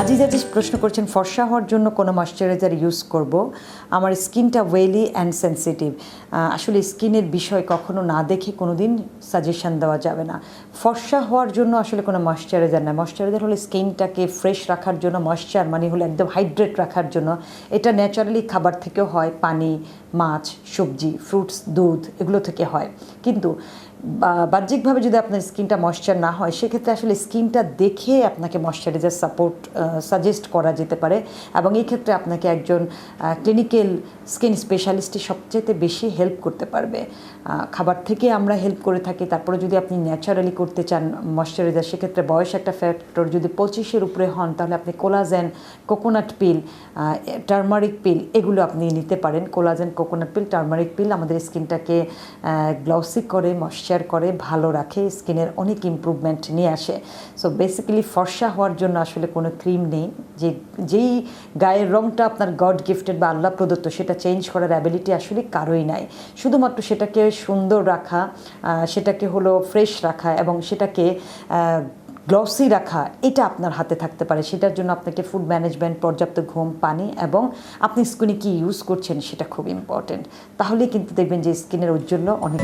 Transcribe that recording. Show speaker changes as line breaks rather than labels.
আজিজ আজিজ প্রশ্ন করছেন, ফর্সা হওয়ার জন্য কোনো ময়শ্চারাইজার ইউজ করব? আমার স্কিনটা ওয়েলি অ্যান্ড সেন্সিটিভ আসলে স্কিনের বিষয় কখনো না দেখে কোনো দিন সাজেশন দেওয়া যাবে না। ফর্সা হওয়ার জন্য আসলে কোনো ময়শ্চারাইজার না। ময়শ্চারাইজার হলে স্কিনটাকে ফ্রেশ রাখার জন্য ময়শ্চার মানে হলো একদম হাইড্রেট রাখার জন্য। এটা ন্যাচারালি খাবার থেকেও হয়, পানি, মাছ, সবজি ফ্রুটস দুধ, এগুলো থেকে হয়। কিন্তু বাহ্যিকভাবে যদি আপনার স্কিনটা ময়শ্চার না হয়, সেক্ষেত্রে আসলে স্কিনটা দেখে আপনাকে ময়শ্চারাইজার সাপোর্ট সাজেস্ট করা যেতে পারে। এবং এই ক্ষেত্রে আপনাকে একজন ক্লিনিক্যাল স্কিন স্পেশালিস্টই সবচেয়ে বেশি হেল্প করতে পারবে। খাবার থেকে আমরা হেল্প করে থাকি, তারপরে যদি আপনি ন্যাচারালি করতে চান ময়শ্চারাইজার সেক্ষেত্রে বয়স একটা ফ্যাক্টর যদি পঁচিশের উপরে হন, তাহলে আপনি collagen coconut peel turmeric peel এগুলো আপনি নিতে পারেন। Collagen coconut peel turmeric peel আমাদের স্কিনটাকে গ্লসি করে ময়শ্চার করে, ভালো রাখে, স্কিনের অনেক ইমপ্রুভমেন্ট নিয়ে আসে। সো বেসিক্যালি ফর্সা হওয়ার জন্য আসলে কোনো ক্রিম নেই, যে, যেই গায়ের রঙটা আপনার গড গিফটেড বা আল্লাহ প্রদত্ত, সেটা চেঞ্জ করার অ্যাবিলিটি আসলে কারোই নাই। শুধুমাত্র সেটাকে সুন্দর রাখা সেটাকে হলো ফ্রেশ রাখা এবং সেটাকে গ্লসি রাখা, এটা আপনার হাতে থাকতে পারে। সেটার জন্য আপনাকে ফুড ম্যানেজমেন্ট পর্যাপ্ত ঘুম, পানি এবং আপনি স্কিনে কী ইউজ করছেন সেটা খুব ইম্পর্টেন্ট তাহলে কিন্তু দেখবেন যে স্কিনের ঔজ্জ্বল্য অনেক